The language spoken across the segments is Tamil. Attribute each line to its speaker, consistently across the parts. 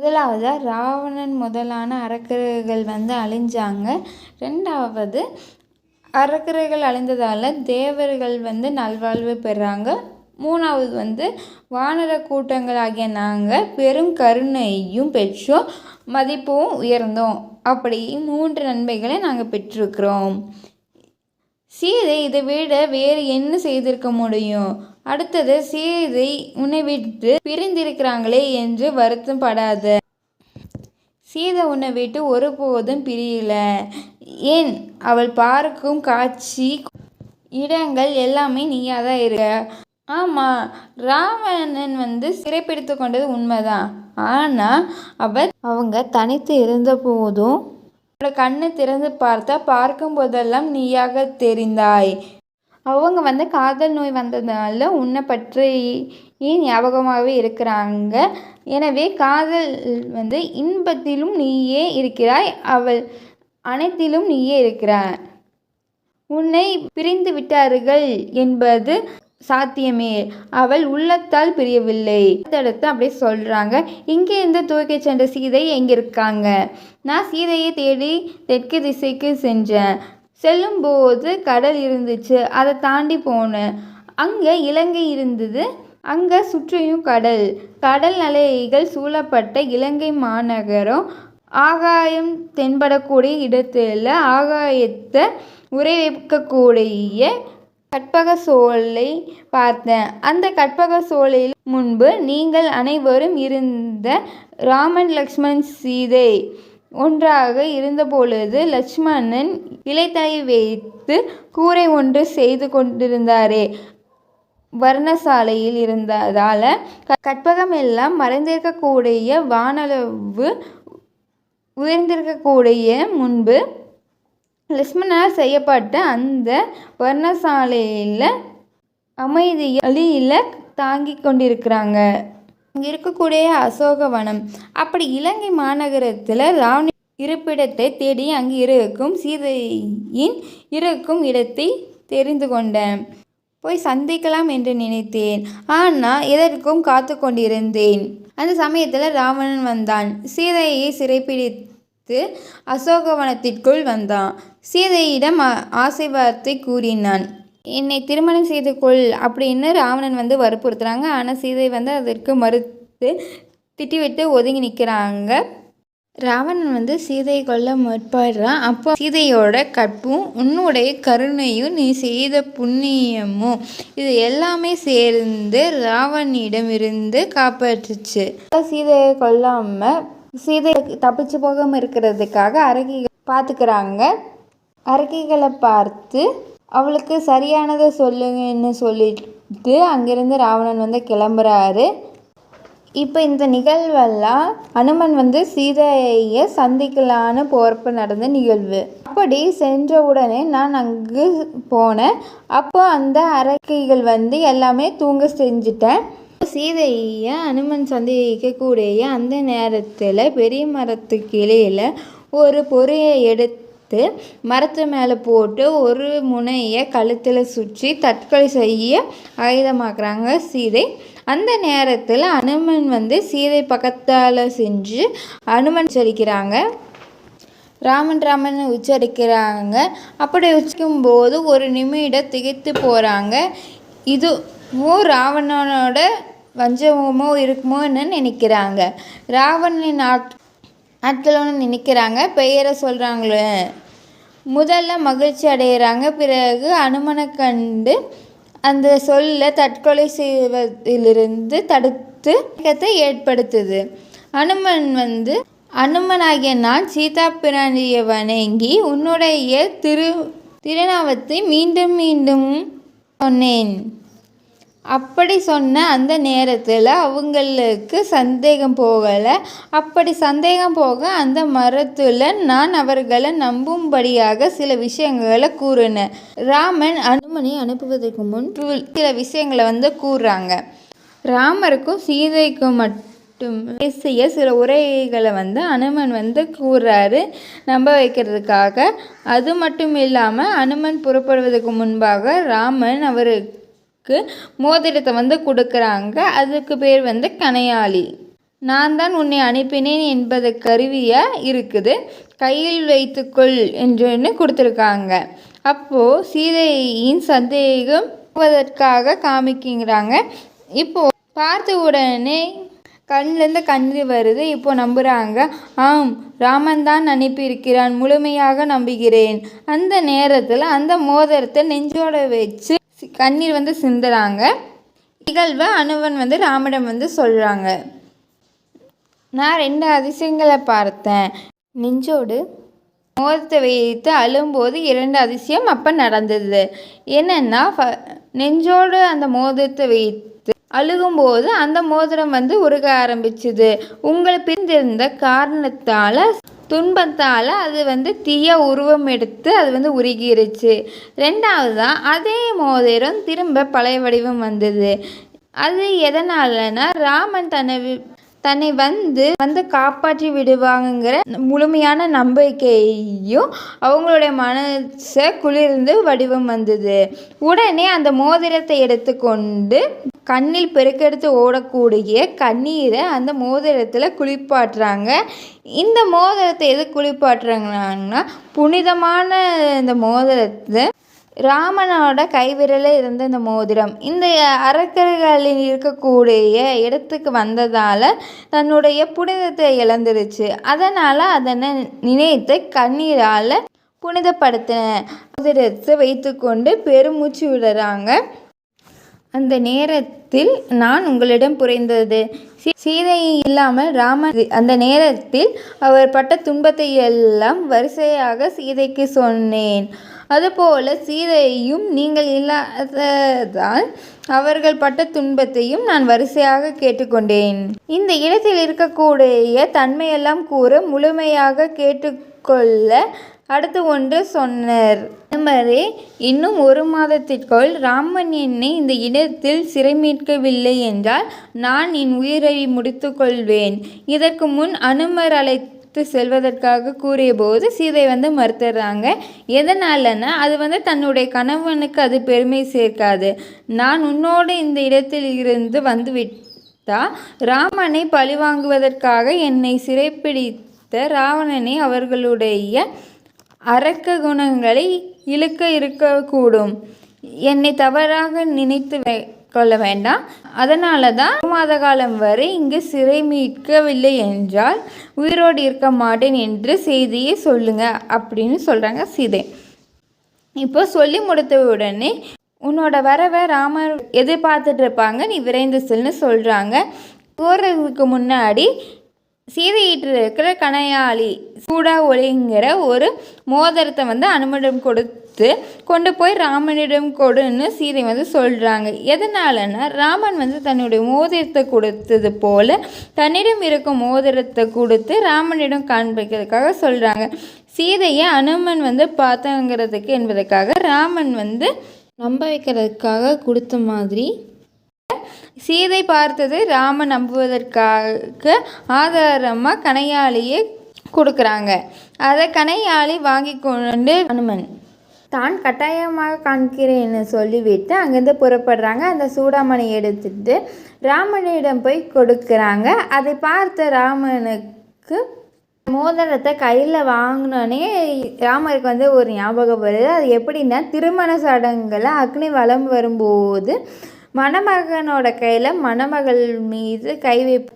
Speaker 1: முதலாவதாக ராவணன் முதலான அரக்கர்கள் வந்து அழிஞ்சாங்க. ரெண்டாவது அரக்கர்கள் அழிந்ததால் தேவர்கள் வந்து நல்வாழ்வு பெறாங்க. மூணாவது வந்து வானர கூட்டங்களாகிய நாங்கள் பெரும் கருணையும் பெற்றோம் மதிப்பும் உயர்ந்தோம். அப்படி மூன்று நன்மைகளை நாங்கள் பெற்றிருக்கிறோம். சீதை இதை விட வேறு என்ன செய்திருக்க முடியும்? அடுத்தது சீதை உன்னை விட்டு பிரிந்திருக்கிறாங்களே என்று வருத்தம் படாத சீதை உன்னை விட்டு ஒருபோதும் பிரியல. ஏன்? அவள் பார்க்கும் காட்சி இடங்கள் எல்லாமே நீயாக தான் இருக்க. ஆமாம் ராவணன் வந்து சிறைப்பிடித்து கொண்டது உண்மைதான் ஆனால் அவர் அவங்க தனித்து இருந்த போதும் கண்ணை திறந்து பார்த்தா பார்க்கும் போதெல்லாம் நீயாக தெரிந்தாய். அவங்க வந்து காதல் நோய் வந்ததுனால உன்னை பற்றி ஞாபகமாகவே இருக்கிறாங்க? எனவே காதல் வந்து இன்பத்திலும் நீயே இருக்கிறாய் அவள் அனைத்திலும் நீயே இருக்கிறாய். உன்னை பிரிந்து விட்டார்கள் என்பது சாத்தியமே. அவள் உள்ளத்தால் பிரியவில்லை. அடுத்தடுத்து அப்படியே சொல்கிறாங்க இங்கே இருந்து தூக்கி சென்ற சீதை எங்கே இருக்காங்க? நான் சீதையை தேடி தெற்கு திசைக்கு சென்றேன். செல்லும்போது கடல் இருந்துச்சு அதை தாண்டி போனேன். அங்கே இலங்கை இருந்தது. அங்கே சுற்றியும் கடல். கடல் அலைகள் சூழப்பட்ட இலங்கை மாநகரம். ஆகாயம் தென்படக்கூடிய இடத்துல ஆகாயத்தை உரை வைக்கக்கூடிய கற்பக சோலை பார்த்தேன். அந்த கற்பக சோலையில் முன்பு நீங்கள் அனைவரும் இருந்த ராமன் லக்ஷ்மண் சீதை ஒன்றாக இருந்தபொழுது லட்சுமணன் இலைத்தலை வைத்து கூரை ஒன்று செய்து கொண்டிருந்தாரே. வர்ணசாலையில் இருந்ததால் கற்பகம் எல்லாம் மறைந்திருக்கக்கூடிய வானளவு உயர்ந்திருக்கக்கூடிய முன்பு லக்ஷ்மணனால் செய்யப்பட்ட அந்த வர்ணசாலையில் அமைதியில் தாங்கி கொண்டிருக்கிறாங்க. இங்கே இருக்கக்கூடிய அசோகவனம். அப்படி இலங்கை மாநகரத்தில் ராவண இருப்பிடத்தை தேடி அங்கு இருக்கும் சீதையின் இருக்கும் இடத்தை தெரிந்து கொண்டேன். போய் சந்திக்கலாம் என்று நினைத்தேன். ஆனால் எதற்கும் காத்து கொண்டிருந்தேன். அந்த சமயத்தில் ராவணன் வந்தான். சீதையை சிறைப்பிடித்து அசோகவனத்திற்குள் வந்தான். சீதையிடம் ஆசை கூறினான். என்னை திருமணம் செய்து கொள் அப்படின்னு ராவணன் வந்து வற்புறுத்துறாங்க. ஆனால் சீதை வந்து அதற்கு மறுத்து திட்டிவிட்டு ஒதுங்கி நிற்கிறாங்க ராவணன் வந்து சீதையை கொல்ல முற்படுறான். அப்போ சீதையோட கற்பும் உன்னுடைய கருணையும் நீ செய்த புண்ணியமும் இது எல்லாமே சேர்ந்து ராவணிடமிருந்து காப்பாற்றுச்சு. சீதையை கொல்லாமல் சீதை தப்பிச்சு போகாமல் இருக்கிறதுக்காக அரகிகள் பார்த்துக்கிறாங்க அரக்கிகளை பார்த்து அவளுக்கு சரியானதை சொல்லுங்கன்னு சொல்லிட்டு அங்கேருந்து ராவணன் வந்து கிளம்புறாரு. இப்போ இந்த நிகழ்வெல்லாம் அனுமன் வந்து சீதையை சந்திக்கலான்னு போகிறப்ப நடந்த நிகழ்வு. அப்படி சென்ற உடனே நான் அங்கு போனேன். அப்போ அந்த அரக்கைகள் வந்து எல்லாமே தூங்க செஞ்சுட்டேன். சீதையை அனுமன் சந்திக்கக்கூடிய அந்த நேரத்தில் பெரிய மரத்துக்கு இலையில் ஒரு பொறியை எடுத்து மரத்து மேலே போட்டு ஒரு முனையை கழுத்தில் சுற்றி தற்கொலை செய்ய ஆயுதமாக்குறாங்க சீதை. அந்த நேரத்தில் அனுமன் வந்து சீதை பக்கத்தால் செஞ்சு அனுமன் உச்சரிக்கிறாங்க. ராமன் ராமன் உச்சரிக்கிறாங்க. அப்படி உச்சரிக்கும் போது ஒரு நிமிடம் திகைத்து போகிறாங்க இதுவும் ராவணனோட வஞ்சமோ இருக்குமோன்னு நினைக்கிறாங்க. ராவணனின் ஆட் ஆட்களோன்னு நினைக்கிறாங்க பெயரை சொல்கிறாங்களே முதல்ல மகிழ்ச்சி அடைகிறாங்க பிறகு அனுமனை கண்டு அந்த சொல்ல தற்கொலை செய்வதிலிருந்து தடுத்து ஏற்படுத்துது. அனுமன் வந்து அனுமனாகிய நான் சீதா பிராணியை வணங்கி உன்னுடைய திரு திருநாவத்தை மீண்டும் மீண்டும் சொன்னேன். அப்படி சொன்ன அந்த நேரத்தில் அவங்களுக்கு சந்தேகம் போகலை. அப்படி சந்தேகம் போக அந்த மரத்தில் நான் அவர்களை நம்பும்படியாக சில விஷயங்களை கூறினேன். ராமன் அனுமனை அனுப்புவதற்கு முன் சில விஷயங்களை வந்து கூறுறாங்க. ராமருக்கும் சீதைக்கும் மட்டும் பேசிய சில உரைகளை வந்து அனுமன் வந்து கூறுறாரு. நம்ப வைக்கிறதுக்காக. அது மட்டும் இல்லாமல் அனுமன் புறப்படுவதற்கு முன்பாக ராமன் அவருக்கு மோதிரத்தை வந்து கொடுக்குறாங்க. அதுக்கு பேர் வந்து கனையாளி. நான் தான் உன்னை அனுப்பினேன் என்பது கருவியாக இருக்குது. கையில் வைத்துக்கொள் என்று கொடுத்துருக்காங்க. அப்போது சீதையின் சந்தேகம் போவதற்காக காமிக்கிறாங்க. இப்போது பார்த்த உடனே கண்ணிலேருந்து கண்ணீர் வருது. இப்போ நம்புகிறாங்க ஆம் ராமன் தான் அனுப்பியிருக்கிறான். முழுமையாக நம்புகிறேன். அந்த நேரத்தில் அந்த மோதிரத்தை நெஞ்சோட வச்சு கண்ணீர் வந்து சிந்துறாங்க. நிகழ்வை அனுவன் வந்து ராமிடம் வந்து சொல்கிறாங்க நான் ரெண்டு அதிசயங்களை பார்த்தேன். நெஞ்சோடு மோதிரத்தை வைத்து அழும்போது இரண்டு அதிசயம் அப்போ நடந்தது. என்னென்னா ஃப- நெஞ்சோடு அந்த மோதிரத்தை வைத்து அழுகும்போது அந்த மோதிரம் வந்து உருக ஆரம்பிச்சுது. உங்களை பிரிந்திருந்த காரணத்தால் துன்பத்தால் அது வந்து தீய உருவம் எடுத்து அது வந்து உருகிருச்சு. ரெண்டாவதா அதே மோதிரம் திரும்ப பழைய வடிவம் வந்தது. அது எதனாலன்னா ராமன் தன்னை தன்னை வந்து வந்து காப்பாற்றி விடுவாங்கங்கிற முழுமையான நம்பிக்கையும் அவங்களுடைய மனசை குளிர்ந்து வடிவம் வந்தது. உடனே அந்த மோதிரத்தை எடுத்துக்கொண்டு கண்ணில் பெருக்கெடுத்து ஓடக்கூடிய கண்ணீரை அந்த மோதிரத்தில் குளிப்பாட்டுறாங்க. இந்த மோதிரத்தை எது குளிப்பாட்டுறாங்கன்னா புனிதமான இந்த மோதிரத்தை ராமனோட கைவிரலில் இருந்த இந்த மோதிரம் இந்த அரக்கர்களில் இருக்கக்கூடிய இடத்துக்கு வந்ததால் தன்னுடைய புனிதத்தை இழந்துருச்சு. அதனால் அதனை நினைத்து கண்ணீரால் புனிதப்படுத்தின மோதிரத்தை வைத்துக்கொண்டு பெருமூச்சு விடுறாங்க. அந்த நேரத்தில் நான் உங்களிடம் புரிந்தது. சீ- இல்லாமல் ராமன் அந்த நேரத்தில் அவர் பட்ட துன்பத்தை எல்லாம் வரிசையாக சீதைக்கு சொன்னேன். அதுபோல சீதையும் நீங்கள் இல்லாததால் அவர்கள் பட்ட துன்பத்தையும் நான் வரிசையாக கேட்டுக்கொண்டேன். இந்த இடத்தில் இருக்கக்கூடிய தன்மையெல்லாம் கூற முழுமையாக கேட்டுக்கொள்ள அடுத்து ஒன்று சொன்னார். மாதிரி இன்னும் ஒரு மாதத்திற்குள் ராமன் என்னை இந்த இடத்தில் சிறை மீட்கவில்லை என்றால் நான் என் உயிரை முடித்துக்கொள்வேன். இதற்கு முன் அனுமர் அழைத்து செல்வதற்காக கூறியபோது சீதை வந்து மறுத்துறாங்க. எதனாலன்னா அது வந்து தன்னுடைய கணவனுக்கு அது பெருமை சேர்க்காது. நான் உன்னோடு இந்த இடத்தில் இருந்து வந்துவிட்டா ராமனை பழிவாங்குவதற்காக என்னை சிறைப்பிடித்த ராவணனை அவர்களுடைய அரக்க குணங்களை இழுக்க இருக்கக்கூடும். என்னை தவறாக நினைத்து கொள்ள வேண்டாம். அதனால தான் மாத காலம் வரை இங்கு சிறை மீட்கவில்லை என்றால் உயிரோடு இருக்க மாட்டேன் என்று செய்தியை சொல்லுங்க அப்படின்னு சொல்கிறாங்க சீதை. இப்போ சொல்லி முடித்த உடனே உன்னோட வரவை ராமர் எதிர்பார்த்துட்டு இருப்பாங்க நீ விரைந்து செல்னு சொல்கிறாங்க போகிறதுக்கு முன்னாடி சீதையிட்டு இருக்கிற கணையாளி சூடா ஒளிங்கிற ஒரு மோதிரத்தை வந்து அனுமதம் கொடு கொடுத்து கொண்டு போய் ராமனிடம் கொடுன்னு சீதை வந்து சொல்கிறாங்க எதனாலன்னா ராமன் வந்து தன்னுடைய மோதிரத்தை கொடுத்தது போல் தன்னிடம் இருக்கும் மோதிரத்தை கொடுத்து ராமனிடம் காண்பிக்கிறதுக்காக சொல்கிறாங்க சீதையை அனுமன் வந்து பார்த்தாங்கிறதுக்கு என்பதற்காக ராமன் வந்து நம்ப வைக்கிறதுக்காக கொடுத்த மாதிரி சீதை பார்த்தது ராமன் நம்புவதற்காக ஆதாரமாக கனையாளியே கொடுக்குறாங்க. அதை கணையாளி வாங்கி கொண்டு அனுமன் தான் கட்டாயமாக காண்கிறேன்னு சொல்லிவிட்டு அங்கேருந்து புறப்படுறாங்க. அந்த சூடாமணி எடுத்துட்டு ராமனிடம் போய் கொடுக்குறாங்க. அதை பார்த்த ராமனுக்கு மோதிரத்தை கையில் வாங்கினோடனே ராமருக்கு வந்து ஒரு ஞாபகம் வருது. அது எப்படின்னா திருமண சடங்குல அக்னி வலம் வரும்போது மணமகனோட கையில் மணமகள் மீது கை வைப்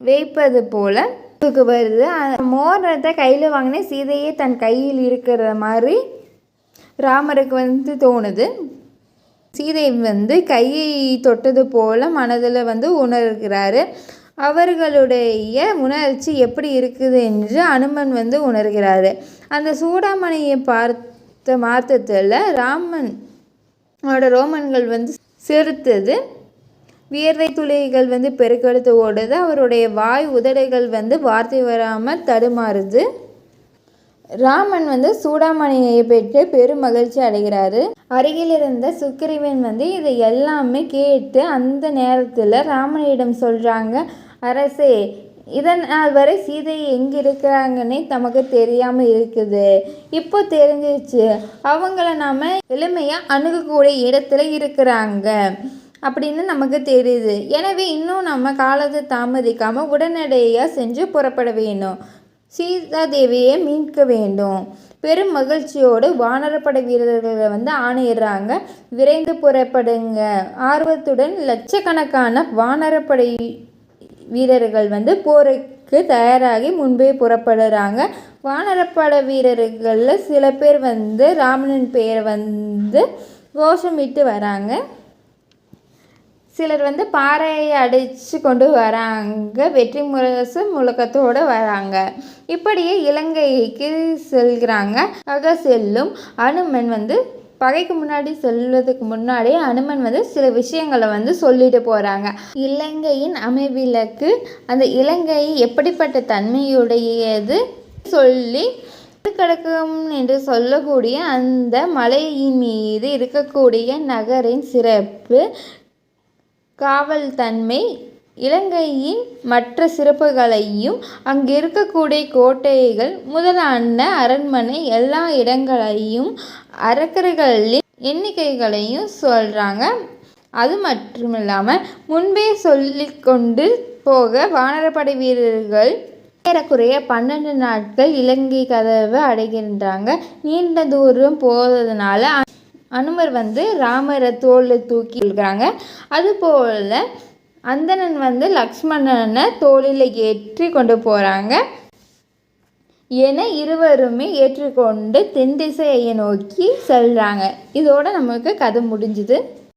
Speaker 1: வைப்பது போல் வருது. மோதிரத்தை கையில் வாங்கினே சீதையே தன் கையில் இருக்கிற மாதிரி ராமருக்கு வந்து தோணுது. சீதை வந்து கையை தொட்டது போல மனதில் வந்து உணர்கிறாரு. அவர்களுடைய உணர்ச்சி எப்படி இருக்குது என்று அனுமன் வந்து உணர்கிறாரு. அந்த சூடாமணியை பார்த்த மாற்றத்தில் ராமன் அவனோட ரோமன்கள் வந்து சிறுத்தது வியர்வை துளிகள் வந்து பெருக்கெடுத்து ஓடுது. அவருடைய வாய் உதடுகள் வந்து வார்த்தை வராமல் தடுமாறுது. ராமன் வந்து சூடாமணியை பெற்று பெரும் மகிழ்ச்சி அடைகிறாரு. அருகில் இருந்த சுக்கிரீவன் வந்து இதை எல்லாமே கேட்டு அந்த நேரத்தில் ராமனிடம் சொல்கிறாங்க அரசே இதனால் வரை சீதை எங்கே இருக்கிறாங்கன்னே நமக்கு தெரியாமல் இருக்குது. இப்போ தெரிஞ்சிச்சு அவங்கள நாம் எளிமையாக அணுகக்கூடிய இடத்துல இருக்கிறாங்க. அப்படின்னு நமக்கு தெரியுது. எனவே இன்னும் நம்ம காலத்தை தாமதிக்காமல் உடனடியாக செஞ்சு புறப்பட வேணும். சீதாதேவியை மீட்க வேண்டும். பெரும் மகிழ்ச்சியோடு வானரப்படை வீரர்களை வந்து ஆணையிடுறாங்க. விரைந்து புறப்படுங்க. ஆர்வத்துடன் லட்சக்கணக்கான வானரப்படை வீரர்கள் வந்து போருக்கு தயாராகி முன்பே புறப்படுறாங்க. வானரப்படை வீரர்களில் சில பேர் வந்து ராமனின் பெயரை வந்து கோஷமிட்டு வராங்க. சிலர் வந்து பாறையை அடித்து கொண்டு வராங்க. வெற்றி முரசு முழக்கத்தோடு வராங்க. இப்படியே இலங்கைக்கு செல்கிறாங்க. ஆக செல்லும் அனுமன் வந்து பகைக்கு முன்னாடி செல்வதுக்கு முன்னாடி அனுமன் வந்து சில விஷயங்களை வந்து சொல்லிட்டு போகிறாங்க இலங்கையின் அமைவிலக்கு அந்த இலங்கை எப்படிப்பட்ட தன்மையுடையது சொல்லி கிடக்கும் என்று சொல்லக்கூடிய அந்த மலையின் மீது இருக்கக்கூடிய நகரின் சிறப்பு காவல் தன்மை இலங்கையின் மற்ற சிறப்புகளையும் அங்கு இருக்கக்கூடிய கோட்டைகள் முதலான அரண்மனை எல்லா இடங்களையும் அரக்கர்களின் எண்ணிக்கைகளையும் சொல்கிறாங்க அது மட்டும் இல்லாமல் முன்பே சொல்லிக்கொண்டு போக வானரப்படை வீரர்கள் ஏறக்குறைய பன்னெண்டு நாட்கள் இலங்கை கதவை அடைகின்றாங்க. நீண்ட தூரம் போகிறதுனால அனுமர் வந்து ராமரை தோளில் தூக்கி இருக்கிறாங்க அதுபோல் அந்தணன் வந்து லக்ஷ்மணனை தோளில் ஏற்றி கொண்டு போகிறாங்க என இருவருமே ஏற்றுக்கொண்டு தென் திசையை நோக்கி செல்கிறாங்க இதோட நமக்கு கதை முடிஞ்சுது.